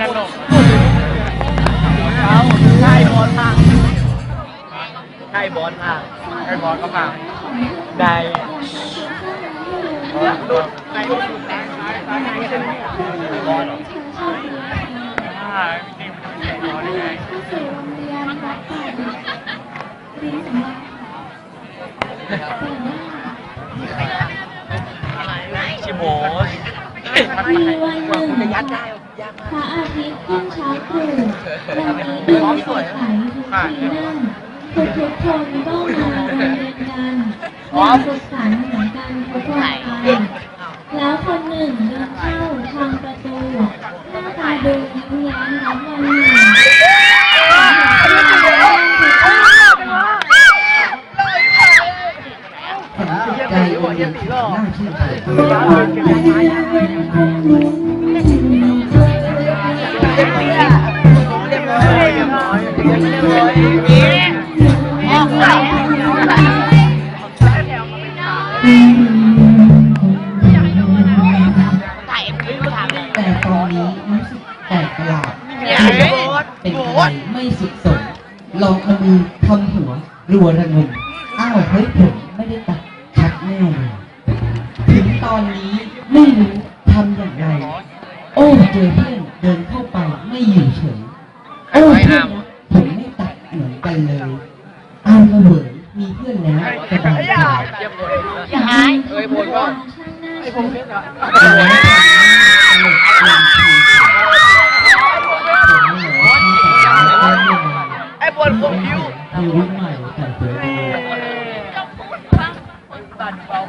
สนุกเขาใช่บอลพังใช่บอลพังไอ้บอลก็พังได้อ่าจริงๆมันเป็นบอลได้ไงชิโมสมีวันหนึ่ง พระอาทิตย์ขึ้นเช้าตรู่วันนี้ดูสดใสทุกที่นั่นทุกทุกคนก็มาโรงเรียนกันอย่างสุขสันต์เหมือนกันทุกวันไปแล้วคนหนึ่งเดินเข้าทางประตูหน้าตาดูยิ้มแย้มรับวันหนึ่งใจเย็นๆน่าชื่นชม แต่ตอนนี้รู้สึกแปลกประหลาดเป็นอะไรไม่สุดสนลองเอามือทำหัวรัวระงมอ้าวเฮ้ยผมไม่ได้ตัดชัดแน่เลยถึงตอนนี้ไม่รู้ทำอย่างไร โอ้เจอเพื่อน เดินเข้าไปไม่อยู่เฉยโอ้เพื่อนนะผมไม่ตัดเหมือนกันเลยเอาละเหวยมีเพื่อนแล้วสบายใจอย่าหายเฮ้ยบอลว่าไอ้ผมเไอ้บอลคงคิวชีวิตใหม่แต่สวยดี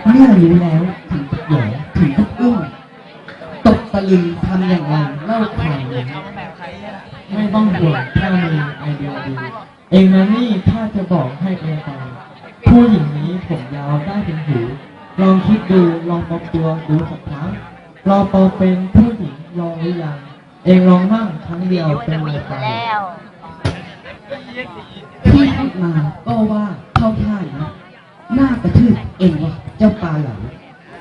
เมื่อรู้แล้ว ลึงทำอย่างไรเล่าข่าวไม่ต้องห่วงถ้ามีไอเดียดีเองนะนี่ถ้าจะบอกให้เองฟังผู้หญิงนี้ผมยาวได้ถึงหูลองคิดดูลองปรับตัวดูสักครั้งลองปอเป็นผู้หญิงลองหรือยังเองลองนั่งครั้งเดียวเป็นเลยไปที่พูดมาก็ว่าเข้าท่านะหน้ากระทืบเองวะเจ้าปลาหลา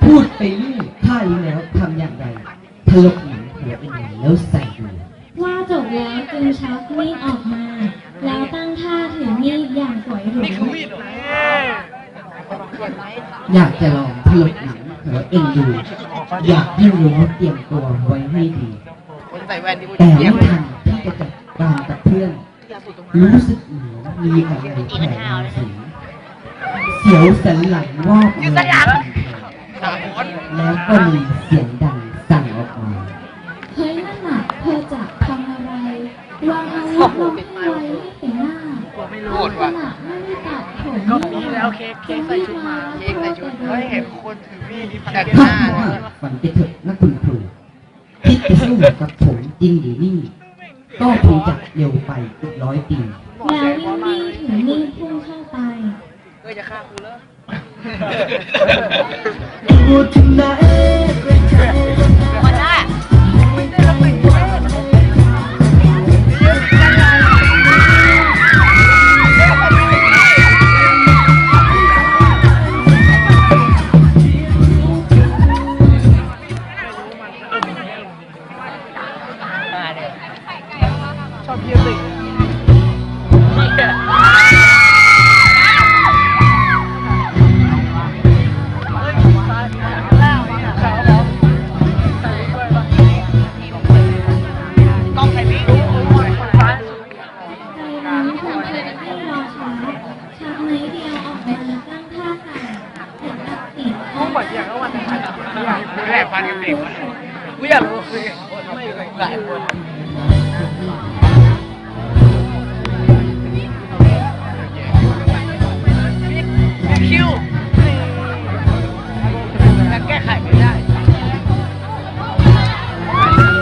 พูดไปเรื่อยท่ารู้แล้วทำอย่างไร ถลกหนังหัวเป็นไงแล้วใส่ดูว่าจบแล้วจึงชักมีดออกมา แล้วตั้งท่าถือมีดอย่างสวยหรูอยากจะลองถลกหนังหัวเองดู อยากให้รู้เตรียมตัวไว้ให้ดีคนใส่แว่นที่กูแต่เยี่ยไม่มทันที่จะจัดการกับเพื่อน รู้สึกเหมือนมีอะไรแผ่มาสิงเสียวสันหลังวอบมาสามคนแล้วก็มีเสียงดัง สั่งออกมาเฮ้ยนั่นน่ะเธอจะทำอะไรวางอาวุธลงให้ไวให้เห็นหน้าเธอขนาดไม่ได้ตัดผมก็มีแล้วเค้กเค้กใส่ชุดมาเค้กใส่ชุดเฮ้ยเห็นคนถือมีดแต่หถ้าน้าว่าฝันไปเถอะนะคุณครูคิดจะสู้กับผมจริงหรือนี่ก็คงจะเร็วไปอีกร้อยปีแล้ววิ่งวิ่งถือมีดพุ่งเข้าไปเฮ้ยจะฆ่ากูเลยช กฟันกันเด็กกูอยากรู้คุยกับคนไม่หลายคนคิวแต่แก้ไขไม่ได้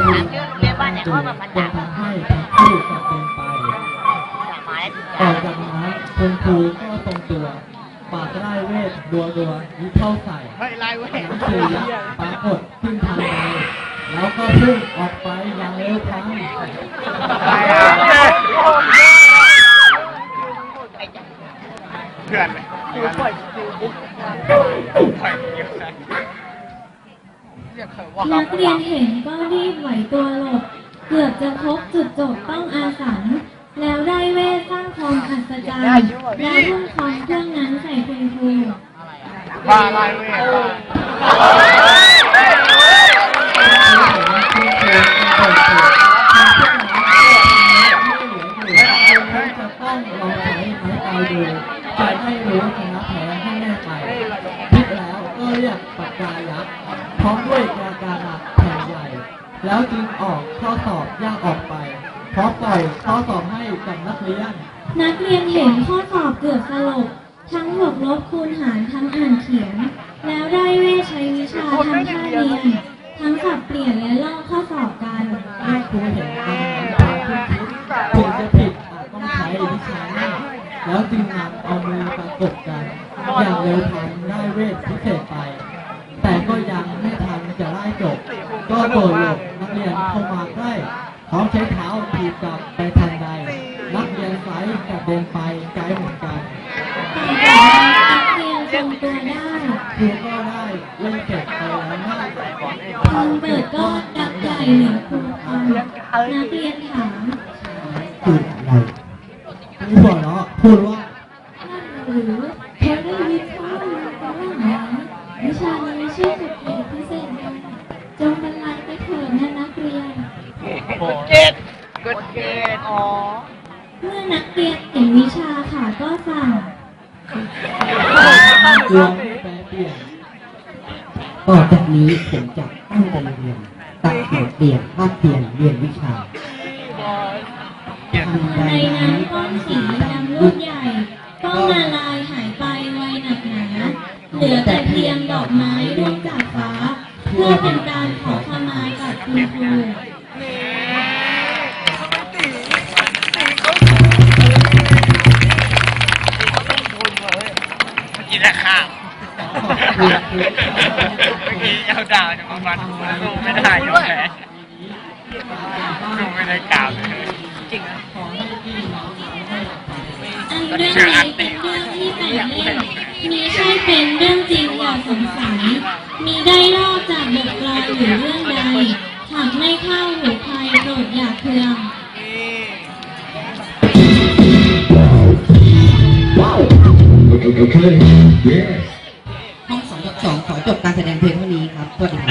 จนจนทำให้ทั้งคู่กลับเป็นไปต่อจากนั้นคุณครูก็ทรงตัว ปาดไล่เวทดัวดัวยิงเข้าใส่ไม่ไล่เว้ยหนังสือปรากฏขึ้นทางใดแล้วก็พุ่งออกไปอย่างเร็วพลันเพื่อนไหมปล่อยคิวปุ๊บปล่อยคิวเรียกเนักเรียนเห็นก็รีบไหวตัวหลบ เกือบจะพบจุดจบต้องอาสัน แล้วได้เวทสร้างความอัศจรรย์แล้วทุ่มความเครื่องนั้นใส่คุณครูบ้าอะไรเว้ยจะต้องลองใช้ไม้ตายดูจะให้รู้ชนะแพ้ให้แน่ใจคิดแล้วก็เรียกปากกายักษ์พร้อมด้วยกากาหนักแผ่นใหญ่ แล้วจึง พร้อมปล่อยข้อสอบให้กับนักเรียน นักเรียนเห็นข้อสอบเกือบสลบ ทั้งบวกลบคูณหารทั้งอ่านเขียน แล้วได้เวทใช้วิชาทำท่าเรียน ทั้งสับเปลี่ยนและลอกข้อสอบกันเมื่อครูเห็นการงานความคิดถึงจะผิดอาจต้องใช้วิชาหน้าแล้วจึงนำเอามือประกบกัน อย่างเร็วทันได้เวทพิเศษไป แต่ก็ยังไม่ทันจะไล่จบ ก็โดดหลบนักเรียนเข้ามาใกล้ พร้อมใช้เท้าถีบกลับไปทางใดนักเรียนไซส์กระเดินไปไกลเหมือนกันแต่จากนั้นนักเรียนทรงตัวได้ครูก็ได้เล่นเก็บไปแล้วนะทางเปิดก็ดักใหญ่เหนือครูฟังนักเรียนถามคืออะไรครูหัวเนาะพูดว่า กดเกตกดเกตอ๋อ เมื่อนักเรียนเห็นวิชาค่ะก็สั่งกลัวแปลเปลี่ยนต่อจากนี้ผมจะตั้งใจเรียนตัดบทเรียนภาคเรียนเรียนวิชาในนั้นก้อนสีดำลูกใหญ่ ต้องละลายหายไปไวหนักหนาเหลือแต่เพียงดอกไม้ร่วงจากฟ้า เพื่อเป็นการขอขมากับคุณครู แต่ข้าวเมื่อกี้ยาวดาวจะมาฟันกูไม่ได้ยอมแพ้กูไม่ได้กล่าวเลยจริงอันเรื่องนี้เป็นเรื่องที่แต่งเล่นมีใช่เป็นเรื่องจริงอย่าสงสัยมีได้ลอกจากบทกลอนหรือเรื่องใดหากไม่เข้าหูใครโปรดอย่าเคือง okay yes ห้องสองสองขอจบการแสดงเพลงเท่านี้ครับสวัสดีครับ